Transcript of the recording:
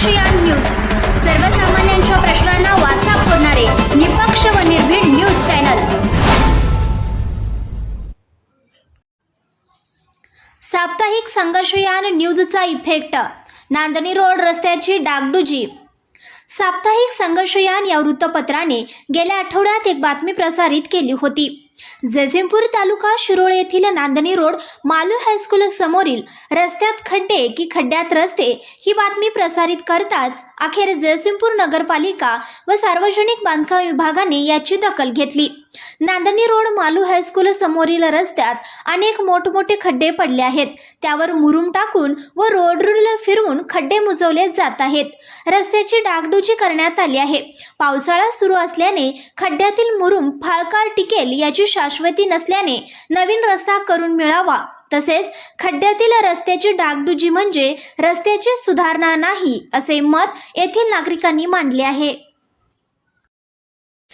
ASEAN news. सर्वसामान्यांच्या प्रश्नांना वाचा फोडणारे निपक्ष व निर्भीड न्यूज चॅनल. साप्ताहिक संघर्षयान न्यूजचा इफेक्ट. नांदणी रोड रस्त्याची डागडुजी. साप्ताहिक संघर्षयान या वृत्तपत्राने गेल्या आठवड्यात एक बातमी प्रसारित केली होती. जयसिंगपूर तालुका शिरोळ येथील नांदणी रोड मालू हायस्कूल समोरील रस्त्यात खड्डे की खड्ड्यात रस्ते ही बातमी प्रसारित करताच अखेर जयसिंगपूर नगरपालिका व सार्वजनिक बांधकाम विभागाने याची दखल घेतली. नांदणी रोड मालू हायस्कूल समोरील रस्त्यात अनेक मोठमोठे खड्डे पडले आहेत. त्यावर मुरुम टाकून व रोड रूल फिरवून खड्डे मुजवले जात आहेत. रस्त्याची डागडुजी करण्यात आली आहे. पावसाळा सुरू असल्याने खड्ड्यातील मुरुम फाळकार टिकेल याची शाश्वती नसल्याने नवीन रस्ता करून मिळावा. तसेच खड्ड्यातील रस्त्याची डागडुजी म्हणजे रस्त्याची सुधारणा नाही असे मत येथील नागरिकांनी मांडले आहे.